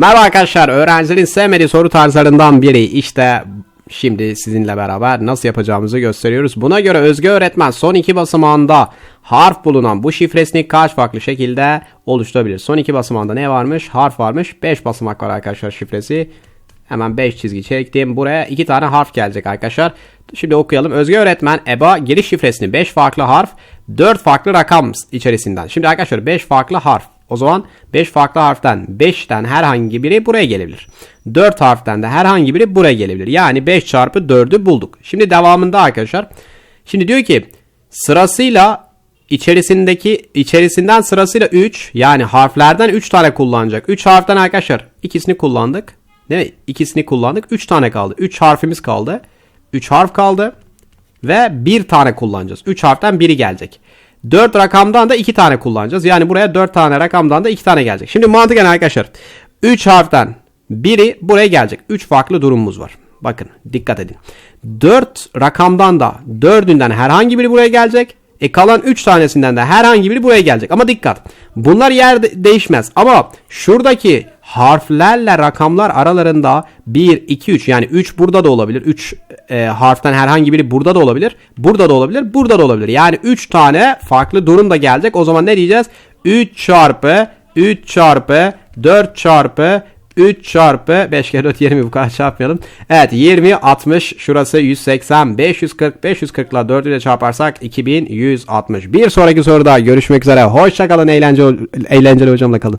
Merhaba arkadaşlar. Öğrencilerin sevmediği soru tarzlarından biri. İşte şimdi sizinle beraber nasıl yapacağımızı gösteriyoruz. Buna göre Özge öğretmen son iki basamağında harf bulunan bu şifresini kaç farklı şekilde oluşturabilir? Son iki basamağında ne varmış? Harf varmış. 5 basamak var arkadaşlar şifresi. Hemen 5 çizgi çektim. Buraya 2 tane harf gelecek arkadaşlar. Şimdi okuyalım. Özge öğretmen EBA giriş şifresini 5 farklı harf 4 farklı rakam içerisinden. Şimdi arkadaşlar 5 farklı harf. O zaman 5 farklı harften 5'ten herhangi biri buraya gelebilir. 4 harften de herhangi biri buraya gelebilir. Yani 5 çarpı 4'ü bulduk. Şimdi devamında arkadaşlar. Şimdi diyor ki sırasıyla içerisindeki içerisinden sırasıyla 3 yani harflerden 3 tane kullanacak. 3 harften arkadaşlar ikisini kullandık. Değil mi? İkisini kullandık. 3 tane kaldı. 3 harfimiz kaldı. 3 harf kaldı. Ve 1 tane kullanacağız. 3 harften biri gelecek. 4 rakamdan da 2 tane kullanacağız. Yani buraya 4 tane rakamdan da 2 tane gelecek. Şimdi mantıken arkadaşlar 3 harften biri buraya gelecek. 3 farklı durumumuz var. Bakın dikkat edin. 4 rakamdan da 4'ünden herhangi biri buraya gelecek. E kalan 3 tanesinden de herhangi biri buraya gelecek. Ama dikkat. Bunlar yer de- değişmez. Ama şuradaki harflerle rakamlar aralarında 1, 2, 3 yani 3 burada da olabilir. 3 e, harften herhangi biri burada da olabilir. Burada da olabilir. Burada da olabilir. Yani 3 tane farklı durum da gelecek. O zaman ne diyeceğiz? 3 çarpı 3 çarpı 4 çarpı 3 çarpı 5 kere 4 20 bu kadar çarpmayalım. Evet 20 60 şurası 180 540 540 ile 4 ile çarparsak 2160. Bir sonraki soruda görüşmek üzere. Hoşçakalın eğlenceli, eğlenceli hocamla kalın.